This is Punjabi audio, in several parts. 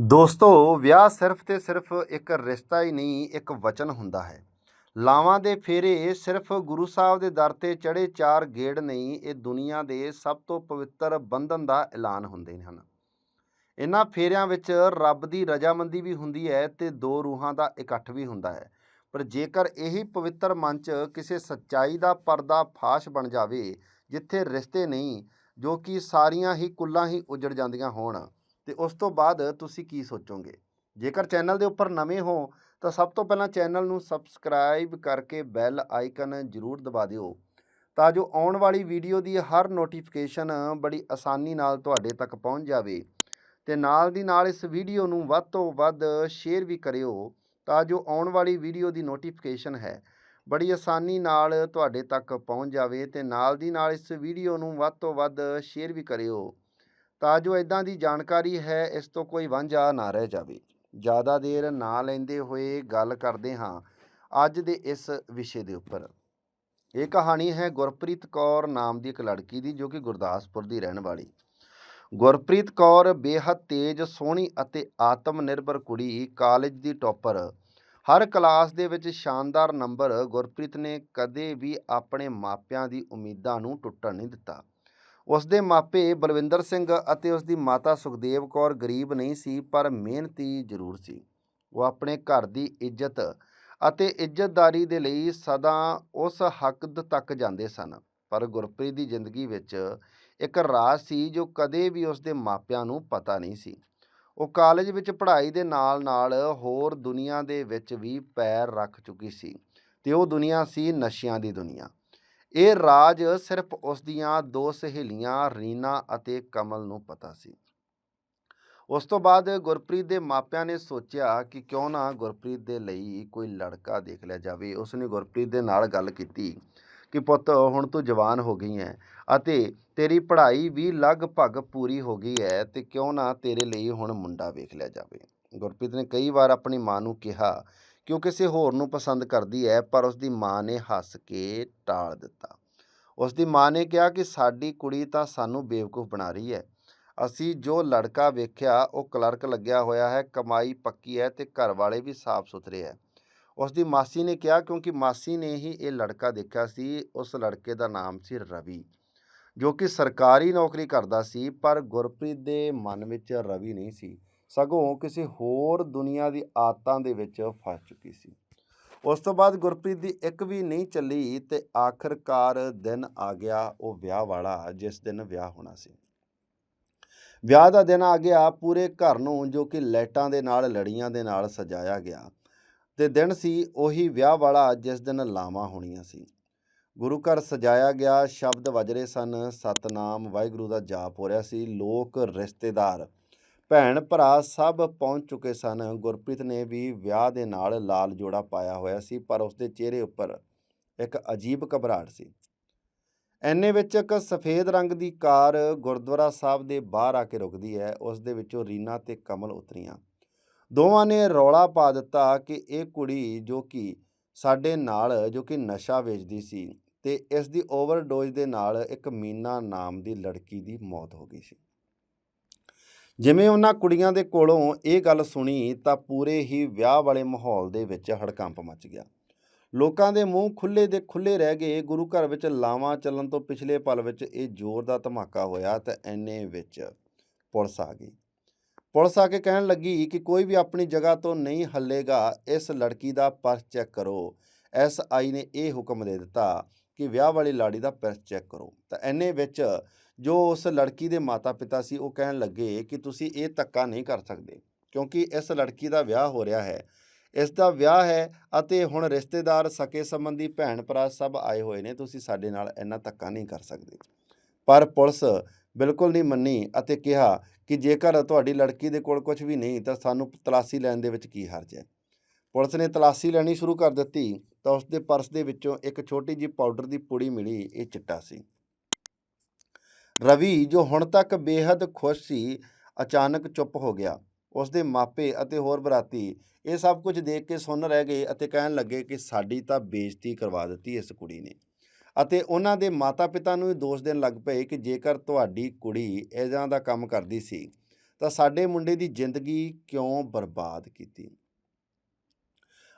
ਦੋਸਤੋ, ਵਿਆਹ ਸਿਰਫ ਤੇ ਸਿਰਫ ਇੱਕ ਰਿਸ਼ਤਾ ਹੀ ਨਹੀਂ, ਇੱਕ ਵਚਨ ਹੁੰਦਾ ਹੈ। ਲਾਵਾਂ ਦੇ ਫੇਰੇ ਸਿਰਫ ਗੁਰੂ ਸਾਹਿਬ ਦੇ ਦਰ ਤੇ ਚੜੇ ਚਾਰ ਗੇੜ ਨਹੀਂ, ਇਹ ਦੁਨੀਆ ਦੇ ਸਭ ਤੋਂ ਪਵਿੱਤਰ ਬੰਧਨ ਦਾ ਐਲਾਨ ਹੁੰਦੇ ਹਨ। ਇਹਨਾਂ ਫੇਰਿਆਂ ਵਿੱਚ ਰੱਬ ਦੀ ਰਜਾਮੰਦੀ ਵੀ ਹੁੰਦੀ ਹੈ ਤੇ ਦੋ ਰੂਹਾਂ ਦਾ ਇਕੱਠ ਵੀ ਹੁੰਦਾ ਹੈ। ਪਰ ਜੇਕਰ ਇਹੀ ਪਵਿੱਤਰ ਮੰਚ ਕਿਸੇ ਸੱਚਾਈ ਦਾ ਪਰਦਾ ਫਾਸ਼ ਬਣ ਜਾਵੇ, ਜਿੱਥੇ ਰਿਸ਼ਤੇ ਨਹੀਂ, ਜੋ ਕਿ ਸਾਰੀਆਂ ਹੀ ਕੁੱਲਾਂ ਹੀ ਉਜੜ ਜਾਂਦੀਆਂ ਹੋਣ ਤੇ ਉਸ ਤੋਂ ਬਾਅਦ ਤੁਸੀਂ ਕੀ ਸੋਚੋਗੇ? ਜੇਕਰ ਚੈਨਲ ਦੇ ਉੱਪਰ ਨਵੇਂ ਹੋ, ਤਾਂ ਸਭ ਤੋਂ ਪਹਿਲਾਂ ਚੈਨਲ ਨੂੰ ਸਬਸਕ੍ਰਾਈਬ ਕਰਕੇ ਬੈਲ ਆਈਕਨ ਜ਼ਰੂਰ ਦਬਾ ਦਿਓ, ਤਾਂ ਜੋ ਆਉਣ ਵਾਲੀ ਵੀਡੀਓ ਦੀ ਹਰ ਨੋਟੀਫਿਕੇਸ਼ਨ ਬੜੀ ਆਸਾਨੀ ਨਾਲ ਤੁਹਾਡੇ ਤੱਕ ਪਹੁੰਚ ਜਾਵੇ। ਤੇ ਨਾਲ ਦੀ ਨਾਲ ਇਸ ਵੀਡੀਓ ਨੂੰ ਵੱਧ ਤੋਂ ਵੱਧ ਸ਼ੇਅਰ ਵੀ ਕਰਿਓ, ਤਾਂ ਜੋ ਆਉਣ ਵਾਲੀ ਵੀਡੀਓ ਦੀ ਨੋਟੀਫਿਕੇਸ਼ਨ ਹੈ, ਬੜੀ ਆਸਾਨੀ ਨਾਲ ਤੁਹਾਡੇ ਤੱਕ ਪਹੁੰਚ ਜਾਵੇ ਤੇ ਨਾਲ ਦੀ ਨਾਲ ਇਸ ਵੀਡੀਓ ਨੂੰ ਵੱਧ ਤੋਂ ਵੱਧ ਸ਼ੇਅਰ ਵੀ ਕਰਿਓ। ਤਾਂ ਜੋ ਇਦਾਂ ਦੀ ਜਾਣਕਾਰੀ ਹੈ, ਇਸ ਤੋਂ ਕੋਈ ਵਾਂਝਾ ਨਾ ਰਹਿ ਜਾਵੇ। ਜ਼ਿਆਦਾ ਦੇਰ ਨਾ ਲੈਂਦੇ ਹੋਏ ਗੱਲ ਕਰਦੇ ਹਾਂ ਅੱਜ ਦੇ ਇਸ ਵਿਸ਼ੇ ਦੇ ਉੱਪਰ। ਇਹ ਕਹਾਣੀ ਹੈ ਗੁਰਪ੍ਰੀਤ ਕੌਰ ਨਾਮ ਦੀ ਇੱਕ ਲੜਕੀ ਦੀ, ਜੋ ਕਿ ਗੁਰਦਾਸਪੁਰ ਦੀ ਰਹਿਣ ਵਾਲੀ। ਗੁਰਪ੍ਰੀਤ ਕੌਰ ਬੇਹੱਦ ਤੇਜ਼, ਸੋਹਣੀ ਅਤੇ ਆਤਮ ਨਿਰਭਰ ਕੁੜੀ, ਕਾਲਜ ਦੀ ਟੌਪਰ। ਹਰ ਕਲਾਸ ਦੇ ਵਿੱਚ ਸ਼ਾਨਦਾਰ ਨੰਬਰ ਗੁਰਪ੍ਰੀਤ ਨੇ ਕਦੇ ਵੀ ਆਪਣੇ ਮਾਪਿਆਂ ਦੀ ਉਮੀਦਾਂ ਨੂੰ ਟੁੱਟਣ ਨਹੀਂ ਦਿੱਤਾ। ਉਸ ਦੇ ਮਾਪੇ ਬਲਵਿੰਦਰ ਸਿੰਘ ਅਤੇ ਉਸ ਦੀ ਮਾਤਾ ਸੁਖਦੇਵ ਕੌਰ ਗਰੀਬ ਨਹੀਂ ਸੀ, ਪਰ ਮਿਹਨਤੀ ਜ਼ਰੂਰ ਸੀ। ਉਹ ਆਪਣੇ ਘਰ ਦੀ ਇੱਜ਼ਤ ਅਤੇ ਇੱਜ਼ਤਦਾਰੀ ਦੇ ਲਈ ਸਦਾ ਉਸ ਹੱਕ ਤੱਕ ਜਾਂਦੇ ਸਨ। ਪਰ ਗੁਰਪ੍ਰੀਤ ਦੀ ਜ਼ਿੰਦਗੀ ਵਿੱਚ ਇੱਕ ਰਾਜ਼ ਸੀ ਜੋ ਕਦੇ ਵੀ ਉਸ ਦੇ ਮਾਪਿਆਂ ਨੂੰ ਪਤਾ ਨਹੀਂ ਸੀ। ਉਹ ਕਾਲਜ ਵਿੱਚ ਪੜ੍ਹਾਈ ਦੇ ਨਾਲ-ਨਾਲ ਹੋਰ ਦੁਨੀਆ ਦੇ ਵਿੱਚ ਵੀ ਪੈਰ ਰੱਖ ਚੁੱਕੀ ਸੀ ਤੇ ਉਹ ਦੁਨੀਆ ਸੀ ਨਸ਼ਿਆਂ ਦੀ ਦੁਨੀਆ। ਇਹ ਰਾਜ ਸਿਰਫ ਉਸ ਦੀਆਂ ਦੋ ਸਹੇਲੀਆਂ, ਰੀਨਾ ਅਤੇ ਕਮਲ ਨੂੰ ਪਤਾ ਸੀ। ਉਸ ਤੋਂ ਬਾਅਦ ਗੁਰਪ੍ਰੀਤ ਦੇ ਮਾਪਿਆਂ ਨੇ ਸੋਚਿਆ ਕਿ ਕਿਉਂ ਨਾ ਗੁਰਪ੍ਰੀਤ ਦੇ ਲਈ ਕੋਈ ਲੜਕਾ ਦੇਖ ਲਿਆ ਜਾਵੇ। ਉਸ ਨੇ ਗੁਰਪ੍ਰੀਤ ਦੇ ਨਾਲ ਗੱਲ ਕੀਤੀ ਕਿ, ਪੁੱਤ, ਹੁਣ ਤੂੰ ਜਵਾਨ ਹੋ ਗਈ ਹੈ ਅਤੇ ਤੇਰੀ ਪੜ੍ਹਾਈ ਵੀ ਲਗਭਗ ਪੂਰੀ ਹੋ ਗਈ ਹੈ ਤੇ ਕਿਉਂ ਨਾ ਤੇਰੇ ਲਈ ਹੁਣ ਮੁੰਡਾ ਵੇਖ ਲਿਆ ਜਾਵੇ। ਗੁਰਪ੍ਰੀਤ ਨੇ ਕਈ ਵਾਰ ਆਪਣੀ ਮਾਂ ਨੂੰ ਕਿਹਾ ਕਿ ਉਹ ਕਿਸੇ ਹੋਰ ਨੂੰ ਪਸੰਦ ਕਰਦੀ ਹੈ ਪਰ ਉਸ ਦੀ ਮਾਂ ਨੇ ਹੱਸ ਕੇ ਟਾਲ ਦਿੱਤਾ। ਉਸ ਦੀ ਮਾਂ ਨੇ ਕਿਹਾ ਕਿ ਸਾਡੀ ਕੁੜੀ ਤਾਂ ਸਾਨੂੰ ਬੇਵਕੂਫ ਬਣਾ ਰਹੀ ਹੈ ਅਸੀਂ ਜੋ ਲੜਕਾ ਵੇਖਿਆ, ਉਹ ਕਲਰਕ ਲੱਗਿਆ ਹੋਇਆ ਹੈ, ਕਮਾਈ ਪੱਕੀ ਹੈ ਤੇ ਘਰ ਵਾਲੇ ਵੀ ਸਾਫ਼ ਸੁਥਰੇ ਹੈ ਉਸ ਦੀ ਮਾਸੀ ਨੇ ਕਿਹਾ, ਕਿਉਂਕਿ ਮਾਸੀ ਨੇ ਹੀ ਇਹ ਲੜਕਾ ਦੇਖਿਆ ਸੀ, ਉਸ ਲੜਕੇ ਦਾ ਨਾਮ ਸੀ ਰਵੀ, ਜੋ ਕਿ ਸਰਕਾਰੀ ਨੌਕਰੀ ਕਰਦਾ ਸੀ, ਪਰ ਗੁਰਪ੍ਰੀਤ ਦੇ ਮਨ ਵਿੱਚ ਰਵੀ ਨਹੀਂ ਸੀ। ਸਗੋਂ ਕਿਸੇ ਹੋਰ ਦੁਨੀਆ ਦੀ ਆਦਤਾਂ ਦੇ ਵਿੱਚ ਫਸ ਚੁੱਕੀ ਸੀ। ਉਸ ਤੋਂ ਬਾਅਦ ਗੁਰਪ੍ਰੀਤ ਦੀ ਇੱਕ ਵੀ ਨਹੀਂ ਚੱਲੀ ਤੇ ਆਖਰਕਾਰ ਦਿਨ ਆ ਗਿਆ, ਉਹ ਵਿਆਹ ਵਾਲਾ, ਜਿਸ ਦਿਨ ਵਿਆਹ ਹੋਣਾ ਸੀ। ਵਿਆਹ ਦਾ ਦਿਨ ਆ ਗਿਆ, ਪੂਰੇ ਘਰ ਨੂੰ ਜੋ ਕਿ ਲਾਈਟਾਂ ਦੇ ਨਾਲ, ਲੜੀਆਂ ਦੇ ਨਾਲ ਸਜਾਇਆ ਗਿਆ। ਤੇ ਦਿਨ ਸੀ ਉਹੀ ਵਿਆਹ ਵਾਲਾ, ਜਿਸ ਦਿਨ ਲਾਵਾਂ ਹੋਣੀਆਂ ਸੀ। ਗੁਰੂ ਘਰ ਸਜਾਇਆ ਗਿਆ, ਸ਼ਬਦ ਵੱਜ ਰਹੇ ਸਨ, ਸਤਨਾਮ, ਵਾਹਿਗੁਰੂ ਦਾ ਜਾਪ ਹੋ ਰਿਹਾ ਸੀ, ਲੋਕ, ਰਿਸ਼ਤੇਦਾਰ ਭੈਣ ਭਰਾ ਸਭ ਪਹੁੰਚ ਚੁੱਕੇ ਸਨ। ਗੁਰਪ੍ਰੀਤ ਨੇ ਵੀ ਵਿਆਹ ਦੇ ਨਾਲ ਲਾਲ ਜੋੜਾ ਪਾਇਆ ਹੋਇਆ ਸੀ, ਪਰ ਉਸਦੇ ਚਿਹਰੇ ਉੱਪਰ ਇੱਕ ਅਜੀਬ ਘਬਰਾਹਟ ਸੀ। ਐਨੇ ਵਿੱਚ ਇੱਕ ਸਫੇਦ ਰੰਗ ਦੀ ਕਾਰ ਗੁਰਦੁਆਰਾ ਸਾਹਿਬ ਦੇ ਬਾਹਰ ਆ ਕੇ ਰੁਕਦੀ ਹੈ। ਉਸ ਦੇ ਵਿੱਚੋਂ ਰੀਨਾ ਤੇ ਕਮਲ ਉਤਰੀਆਂ। ਦੋਵਾਂ ਨੇ ਰੌਲਾ ਪਾ ਦਿੱਤਾ ਕਿ ਇਹ ਕੁੜੀ ਜੋ ਕਿ ਸਾਡੇ ਨਾਲ, ਜੋ ਕਿ ਨਸ਼ਾ ਵੇਚਦੀ ਸੀ ਤੇ ਇਸ ਦੀ ਓਵਰਡੋਜ਼ ਦੇ ਨਾਲ ਇੱਕ ਮੀਨਾ ਨਾਮ ਦੀ ਲੜਕੀ ਦੀ ਮੌਤ ਹੋ ਗਈ ਸੀ। ਜਿਵੇਂ ਉਹਨਾਂ ਕੁੜੀਆਂ ਦੇ ਕੋਲੋਂ ਇਹ ਗੱਲ ਸੁਣੀ ਤਾਂ ਪੂਰੇ ਹੀ ਵਿਆਹ ਵਾਲੇ ਮਾਹੌਲ ਦੇ ਵਿੱਚ ਹੜਕੰਪ ਮਚ ਗਿਆ। ਲੋਕਾਂ ਦੇ ਮੂੰਹ ਖੁੱਲੇ ਦੇ ਖੁੱਲੇ ਰਹਿ ਗਏ। ਗੁਰੂ ਘਰ ਵਿੱਚ ਲਾਵਾਂ ਚੱਲਣ ਤੋਂ ਪਿਛਲੇ ਪਲ ਵਿੱਚ ਇਹ ਜ਼ੋਰ ਦਾ ਧਮਾਕਾ ਹੋਇਆ ਤੇ ਐਨੇ ਵਿੱਚ ਪੁਲਿਸ ਆ ਗਈ। ਪੁਲਿਸ ਆ ਕੇ ਕਹਿਣ ਲੱਗੀ ਕਿ ਕੋਈ ਵੀ ਆਪਣੀ ਜਗ੍ਹਾ ਤੋਂ ਨਹੀਂ ਹੱਲੇਗਾ, ਇਸ ਲੜਕੀ ਦਾ ਪਰਸ ਚੈੱਕ ਕਰੋ। ਐਸ ਆਈ ਨੇ ਇਹ ਹੁਕਮ ਦੇ ਦਿੱਤਾ ਕਿ ਵਿਆਹ ਵਾਲੀ ਲਾੜੀ ਦਾ ਪਰਸ ਚੈੱਕ ਕਰੋ। ਤਾਂ ਐਨੇ ਵਿੱਚ ਜੋ ਉਸ ਲੜਕੀ ਦੇ ਮਾਤਾ-ਪਿਤਾ ਸੀ, ਉਹ ਕਹਿਣ ਲੱਗੇ ਕਿ ਤੁਸੀਂ ਇਹ ਧੱਕਾ ਨਹੀਂ ਕਰ ਸਕਦੇ, ਕਿਉਂਕਿ ਇਸ ਲੜਕੀ ਦਾ ਵਿਆਹ ਹੋ ਰਿਹਾ ਹੈ। ਇਸ ਦਾ ਵਿਆਹ ਹੈ ਅਤੇ ਹੁਣ ਰਿਸ਼ਤੇਦਾਰ ਸਕੇ ਸੰਬੰਧੀ ਭੈਣ ਭਰਾ ਸਭ ਆਏ ਹੋਏ ਨੇ, ਤੁਸੀਂ ਸਾਡੇ ਨਾਲ ਇੰਨਾ ਧੱਕਾ ਨਹੀਂ ਕਰ ਸਕਦੇ। ਪਰ ਪੁਲਿਸ ਬਿਲਕੁਲ ਨਹੀਂ ਮੰਨੀ ਅਤੇ ਕਿਹਾ ਕਿ ਜੇਕਰ ਤੁਹਾਡੀ ਲੜਕੀ ਦੇ ਕੋਲ ਕੁਝ ਵੀ ਨਹੀਂ, ਤਾਂ ਸਾਨੂੰ ਤਲਾਸ਼ੀ ਲੈਣ ਦੇ ਵਿੱਚ ਕੀ ਹਰਜ ਹੈ। ਪੁਲਿਸ ਨੇ ਤਲਾਸ਼ੀ ਲੈਣੀ ਸ਼ੁਰੂ ਕਰ ਦਿੱਤੀ, ਤਾਂ ਉਸ ਦੇ ਪਰਸ ਦੇ ਵਿੱਚੋਂ ਇੱਕ ਛੋਟੀ ਜਿਹੀ ਪਾਊਡਰ ਦੀ ਪੁੜੀ ਮਿਲੀ, ਇਹ ਚਿੱਟਾ ਸੀ। ਰਵੀ, ਜੋ ਹੁਣ ਤੱਕ ਬੇहद ਖੁਸ਼ ਸੀ, ਅਚਾਨਕ ਚੁੱਪ ਹੋ ਗਿਆ। ਉਸ ਦੇ ਮਾਪੇ ਅਤੇ ਹੋਰ ਬਰਾਤੀ ਇਹ ਸਭ ਕੁਝ ਦੇਖ ਕੇ ਸੁੰਨ ਰਹਿ ਗਏ ਅਤੇ ਕਹਿਣ ਲੱਗੇ ਕਿ ਸਾਡੀ ਤਾਂ ਬੇਇੱਜ਼ਤੀ ਕਰਵਾ ਦਿੱਤੀ ਇਸ ਕੁੜੀ ਨੇ। ਅਤੇ ਉਹਨਾਂ ਦੇ ਮਾਤਾ-ਪਿਤਾ ਨੂੰ ਵੀ ਦੋਸ਼ ਦੇਣ ਲੱਗ ਪਏ ਕਿ ਜੇਕਰ ਤੁਹਾਡੀ ਕੁੜੀ ਇਦਾਂ ਦਾ ਕੰਮ ਕਰਦੀ ਸੀ, ਤਾਂ ਸਾਡੇ ਮੁੰਡੇ ਦੀ ਜ਼ਿੰਦਗੀ ਕਿਉਂ ਬਰਬਾਦ ਕੀਤੀ?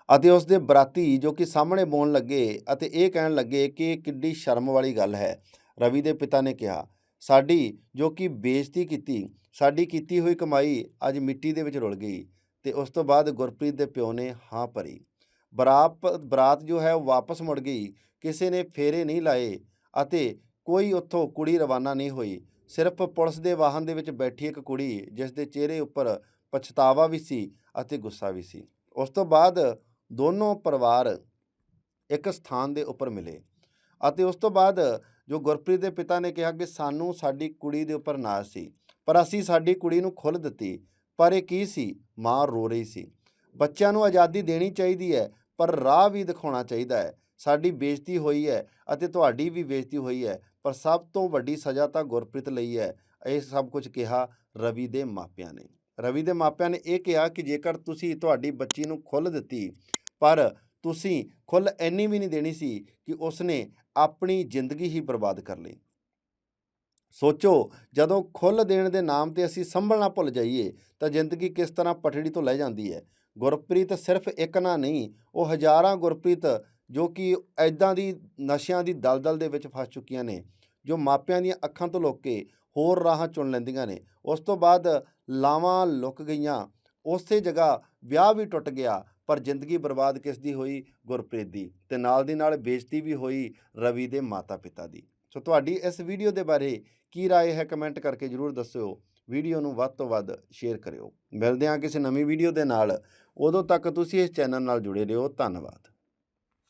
ਅਤੇ ਉਸ ਦੇ ਬਰਾਤੀ, ਜੋ ਕਿ ਸਾਹਮਣੇ ਬੋਲਣ ਲੱਗੇ ਅਤੇ ਇਹ ਕਹਿਣ ਲੱਗੇ ਕਿ ਕਿੱਡੀ ਸ਼ਰਮ ਵਾਲੀ ਗੱਲ ਹੈ, ਰਵੀ ਦੇ ਪਿਤਾ ਨੇ ਕਿਹਾ। ਸਾਡੀ ਜੋ ਕਿ ਬੇਇੱਜ਼ਤੀ ਕੀਤੀ, ਸਾਡੀ ਕੀਤੀ ਹੋਈ ਕਮਾਈ ਅੱਜ ਮਿੱਟੀ ਦੇ ਵਿੱਚ ਰੁਲ ਗਈ ਤੇ ਉਸ ਤੋਂ ਬਾਅਦ ਗੁਰਪ੍ਰੀਤ ਦੇ ਪਿਓ ਨੇ ਹਾਂ ਭਰੀ। ਬਰਾਤ ਬਰਾਤ ਜੋ ਹੈ ਉਹ ਵਾਪਸ ਮੁੜ ਗਈ, ਕਿਸੇ ਨੇ ਫੇਰੇ ਨਹੀਂ ਲਾਏ ਅਤੇ ਕੋਈ ਉੱਥੋਂ ਕੁੜੀ ਰਵਾਨਾ ਨਹੀਂ ਹੋਈ। ਸਿਰਫ ਪੁਲਿਸ ਦੇ ਵਾਹਨ ਦੇ ਵਿੱਚ ਬੈਠੀ ਇੱਕ ਕੁੜੀ ਜਿਸ ਦੇ ਚਿਹਰੇ ਉੱਪਰ ਪਛਤਾਵਾ ਵੀ ਸੀ ਅਤੇ ਗੁੱਸਾ ਵੀ ਸੀ। ਉਸ ਤੋਂ ਬਾਅਦ ਦੋਨੋਂ ਪਰਿਵਾਰ ਇੱਕ ਸਥਾਨ ਦੇ ਉੱਪਰ ਮਿਲੇ ਅਤੇ ਉਸ ਤੋਂ ਬਾਅਦ ਜੋ ਗੁਰਪ੍ਰੀਤ ਦੇ ਪਿਤਾ ਨੇ ਕਿਹਾ ਕਿ ਸਾਨੂੰ ਸਾਡੀ ਕੁੜੀ ਦੇ ਉੱਪਰ ਨਾਜ਼ ਸੀ ਪਰ ਅਸੀਂ ਸਾਡੀ ਕੁੜੀ ਨੂੰ ਖੁੱਲ੍ਹ ਦਿੱਤੀ, ਪਰ ਇਹ ਕੀ ਸੀ? ਮਾਂ ਰੋ ਰਹੀ ਸੀ। ਬੱਚਿਆਂ ਨੂੰ ਆਜ਼ਾਦੀ ਦੇਣੀ ਚਾਹੀਦੀ ਹੈ, ਪਰ ਰਾਹ ਵੀ ਦਿਖਾਉਣਾ ਚਾਹੀਦਾ ਹੈ। ਸਾਡੀ ਬੇਇੱਜ਼ਤੀ ਹੋਈ ਹੈ ਅਤੇ ਤੁਹਾਡੀ ਵੀ ਬੇਇੱਜ਼ਤੀ ਹੋਈ ਹੈ, ਪਰ ਸਭ ਤੋਂ ਵੱਡੀ ਸਜ਼ਾ ਤਾਂ ਗੁਰਪ੍ਰੀਤ ਲਈ ਹੈ, ਇਹ ਸਭ ਕੁਝ ਕਿਹਾ ਰਵੀ ਦੇ ਮਾਪਿਆਂ ਨੇ। ਰਵੀ ਦੇ ਮਾਪਿਆਂ ਨੇ ਇਹ ਕਿਹਾ ਕਿ ਜੇਕਰ ਤੁਸੀਂ ਤੁਹਾਡੀ ਬੱਚੀ ਨੂੰ ਖੁੱਲ੍ਹ ਦਿੱਤੀ, ਪਰ ਤੁਸੀਂ ਖੁੱਲ੍ਹ ਇੰਨੀ ਵੀ ਨਹੀਂ ਦੇਣੀ ਸੀ ਕਿ ਉਸਨੇ ਆਪਣੀ ਜ਼ਿੰਦਗੀ ਹੀ ਬਰਬਾਦ ਕਰ ਲਈ। ਸੋਚੋ, ਜਦੋਂ ਖੁੱਲ੍ਹ ਦੇਣ ਦੇ ਨਾਮ ਤੇ ਅਸੀਂ ਸੰਭਲਣਾ ਭੁੱਲ ਜਾਈਏ, ਤਾਂ ਜ਼ਿੰਦਗੀ ਕਿਸ ਤਰ੍ਹਾਂ ਪਟੜੀ ਤੋਂ ਲੈ ਜਾਂਦੀ ਹੈ? ਗੁਰਪ੍ਰੀਤ ਸਿਰਫ ਇੱਕ ਨਾ ਨਹੀਂ, ਉਹ ਹਜ਼ਾਰਾਂ ਗੁਰਪ੍ਰੀਤ ਜੋ ਕਿ ਐਦਾਂ ਦੀ ਨਸ਼ਿਆਂ ਦੀ ਦਲਦਲ ਦੇ ਵਿੱਚ ਫਸ ਚੁੱਕੀਆਂ ਨੇ, ਜੋ ਮਾਪਿਆਂ ਦੀਆਂ ਅੱਖਾਂ ਤੋਂ ਲੁੱਕ ਕੇ ਹੋਰ ਰਾਹਾਂ ਚੁਣ ਲੈਂਦੀਆਂ ਨੇ। ਉਸ ਤੋਂ ਬਾਅਦ ਲਾਵਾਂ ਲੁੱਕ ਗਈਆਂ, ਉਸੇ ਜਗ੍ਹਾ ਵਿਆਹ ਵੀ ਟੁੱਟ ਗਿਆ ਪਰ ਜ਼ਿੰਦਗੀ ਬਰਬਾਦ ਕਿਸ ਦੀ ਹੋਈ ਗੁਰਪ੍ਰੀਤ ਦੀ ਤੇ ਨਾਲ ਦੀ ਨਾਲ ਬੇਇੱਜ਼ਤੀ ਵੀ ਹੋਈ ਰਵੀ ਦੇ ਮਾਤਾ-ਪਿਤਾ ਦੀ ਸੋ ਤੁਹਾਡੀ ਇਸ ਵੀਡੀਓ ਦੇ ਬਾਰੇ ਕੀ رائے ਹੈ ਕਮੈਂਟ ਕਰਕੇ ਜਰੂਰ ਦੱਸਿਓ ਵੀਡੀਓ ਨੂੰ ਵੱਧ ਤੋਂ ਵੱਧ ਸ਼ੇਅਰ ਕਰਿਓ ਮਿਲਦੇ ਹਾਂ ਕਿਸੇ ਨਵੀਂ ਵੀਡੀਓ ਦੇ ਨਾਲ ਉਦੋਂ ਤੱਕ ਤੁਸੀਂ ਇਸ ਚੈਨਲ ਨਾਲ ਜੁੜੇ ਰਹੋ ਧੰਨਵਾਦ